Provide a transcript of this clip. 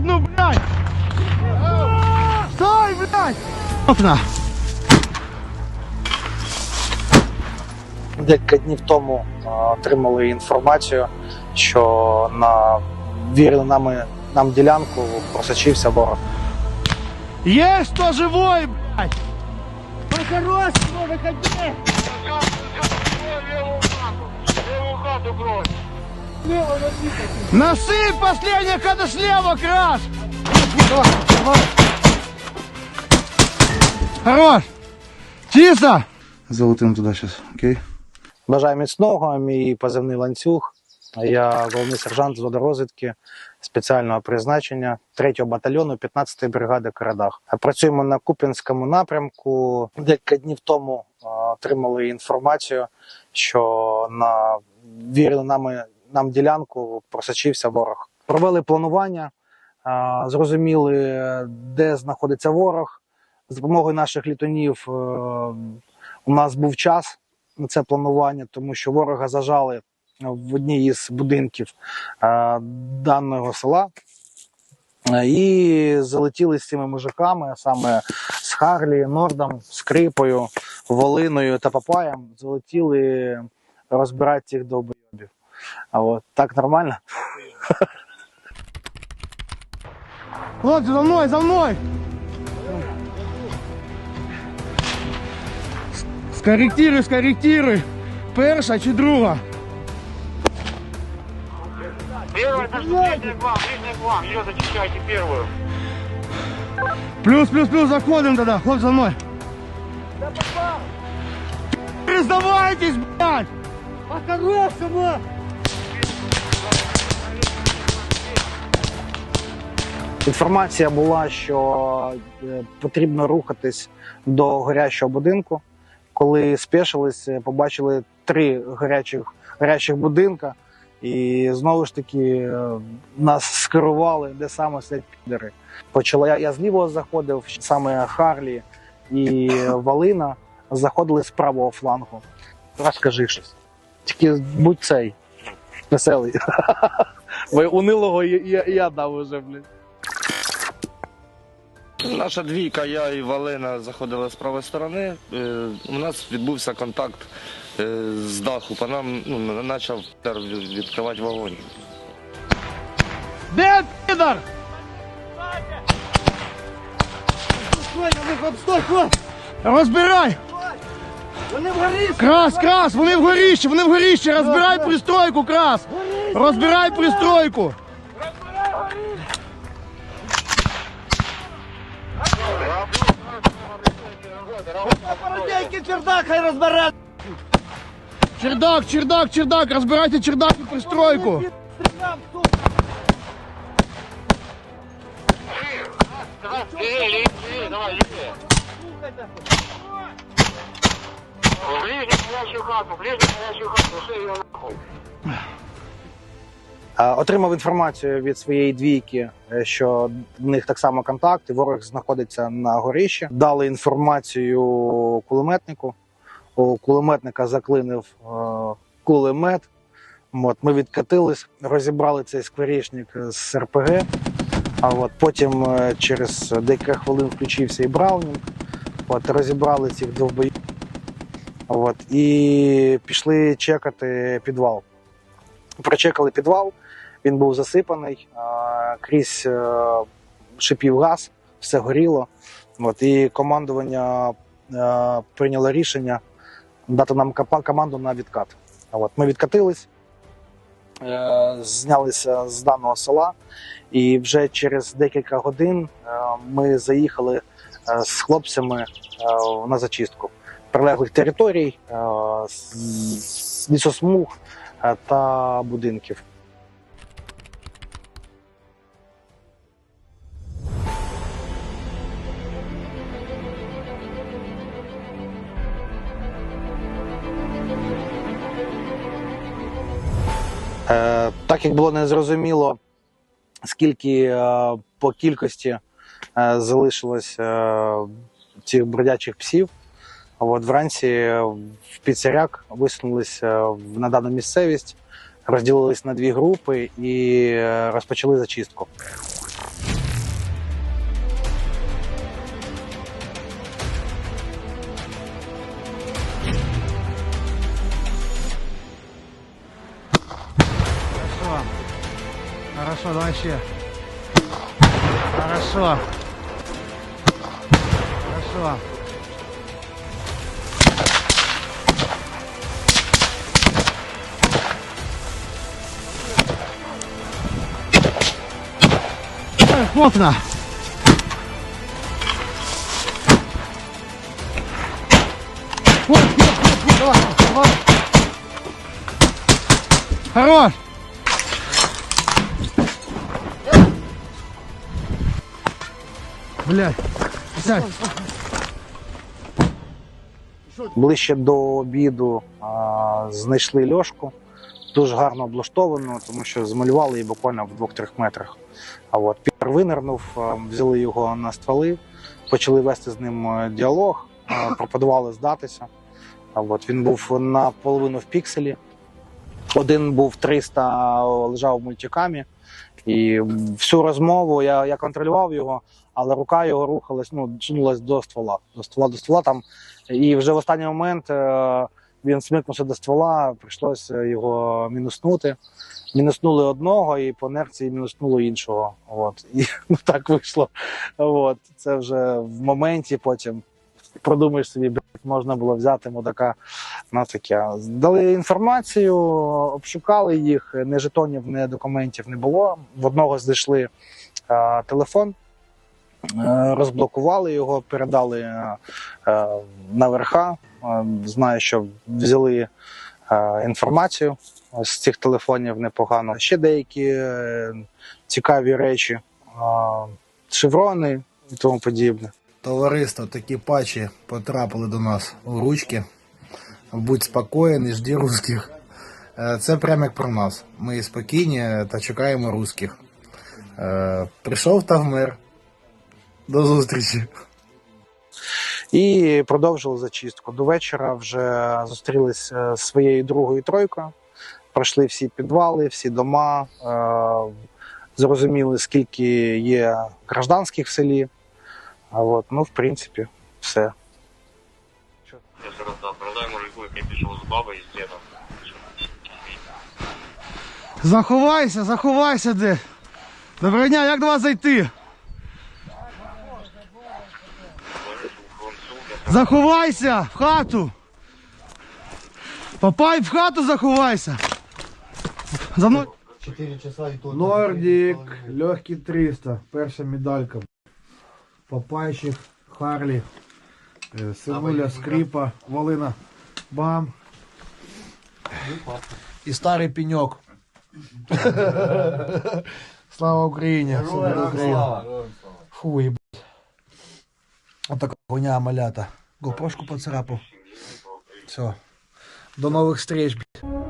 одну, блядь! Стой, блядь! Окна! Декілька днів тому отримали інформацію, що на вірили нами нам ділянку просочився ворог. Есть кто живой, блядь! По-хорошему, выходи! Насыпь последняя, когда слева крас! Хорош! Чисто! Залетим туди зараз, окей? Бажаю міцного, мій позивний ланцюг. Я головний сержант з водорозвідки спеціального призначення 3-го батальйону 15-ї бригади Карадах. Працюємо на Куп'янському напрямку. Декілька днів тому отримали інформацію, що на вірили нами нам ділянку просочився ворог. Провели планування, зрозуміли, де знаходиться ворог. З допомогою наших літунів е, у нас був час на це планування, тому що ворога зажали в одній із будинків е, даного села. Е, І залетіли з цими мужиками, саме з Харлі, Нордом, Скрипою, Волиною та Папаєм, залетіли розбирати цих довбойобів. А от так нормально. Хлопці, за мною, за мною! Скорректируй, скорректируй! Перша чи друга? Первая, это ближний к вам, ближний к вам. Ее зачищайте первую. Плюс, плюс, плюс, заходим тогда, хлопцы, за мной. Не сдавайтесь, блядь! По-хорошему! Інформація була, що е, потрібно рухатись до горящого будинку. Коли спешились, е, побачили три гарячих, гарячих будинка, і знову ж таки е, нас скерували, де саме сидять підери. Почала я, я з лівого заходив, саме Харлі і Валина заходили з правого флангу. Розкажи щось. Тільки будь цей веселий. Унилого я, я дав уже, блін. Наша двійка, я і Валина заходили з правої сторони. Е, У нас відбувся контакт е, з даху. По нам ну, почав відкривати вогонь. Де підар? Розбирай! Вони в горіщі! Крас, крас, вони в горіщі, вони в горіщі! Розбирай пристройку, крас! Розбирай пристройку! Гвардейський чердак, хай розбере. Чердак, чердак, чердак, розбирайте чердак і пристройку. Стріляв, сука. Нашу хату, ближний на нашу хату. Отримав інформацію від своєї двійки, е, що в них так само контакт, і ворог знаходиться на горищі. Дали інформацію кулеметнику. У кулеметника заклинив е, кулемет. От, ми відкатились, розібрали цей скворечник з РПГ. А от потім е, через декілька хвилин включився і Браунінг. От, розібрали цих довбоїв. От, і пішли чекати підвал. Прочекали підвал, він був засипаний, крізь е, шипів газ, все горіло. От, і командування е, прийняло рішення дати нам команду на відкат. От, ми відкатились, е, знялися з даного села, і вже через декілька годин ми заїхали з хлопцями на зачистку прилеглих територій, лісосмуг та будинків. Е, Так як було незрозуміло, скільки е, по кількості е, залишилось цих бродячих псів, От вранці в Піцеряк висунулися в надану місцевість, розділились на дві групи і е, розпочали зачистку. Хорошо, давай ще. Хорошо. Хорошо. Плотно. Вот, вот, вот, давай, давай. Хорош! Блядь, сядь. Ближче до обіду а, знайшли льошку, дуже гарно облаштовану, тому що змалювали її буквально в двох-трьох метрах. А от Пітер винирнув, взяли його на стволи, почали вести з ним е, діалог, а, пропонували здатися. А от він був наполовину в пікселі. Один був 300, лежав в мультикамі. І всю розмову я, я контролював його, але рука його рухалась, ну, сунулась до ствола. До ствола, до ствола там і вже в останній момент е, він смикнувся до ствола, прийшлося його мінуснути. Мінуснули одного і по інерції мінуснули іншого. От. І ну, так вийшло. От. Це вже в моменті потім продумаєш собі, можна було взяти мудака на таке. Дали інформацію, обшукали їх, ні жетонів, ні документів не було. В одного знайшли е, телефон. Е, Розблокували його, передали е, е, на верха. Е, Знаю, що взяли е, інформацію з цих телефонів непогано. Ще деякі е, цікаві речі, е, шеврони і тому подібне. Товариство, такі патчі потрапили до нас у ручки. Будь спокоєн, жди русських. Це прямо як про нас. Ми спокійні та чекаємо русських. Прийшов та вмер. До зустрічі. І продовжили зачистку. До вечора вже зустрілись е, з своєю другою тройкою, пройшли всі підвали, всі дома, е, зрозуміли, скільки є гражданських в селі. От, ну, в принципі, все. Я зараз да, передай мужику, який пішов з баби і з дідом. Заховайся, заховайся де. Доброго дня, як до вас зайти? Заховайся в хату. Папай, в хату заховайся. За мною. Нордік, легкий 300, перша медалька. Папайчик, Харлі, е, синуля, скрипа, Волина, бам. І старий пеньок. Слава Україні! Слава Україні! Фу, їбать. Отака хуйня малята. Гопрошку поцарапав. Все. До нових блядь.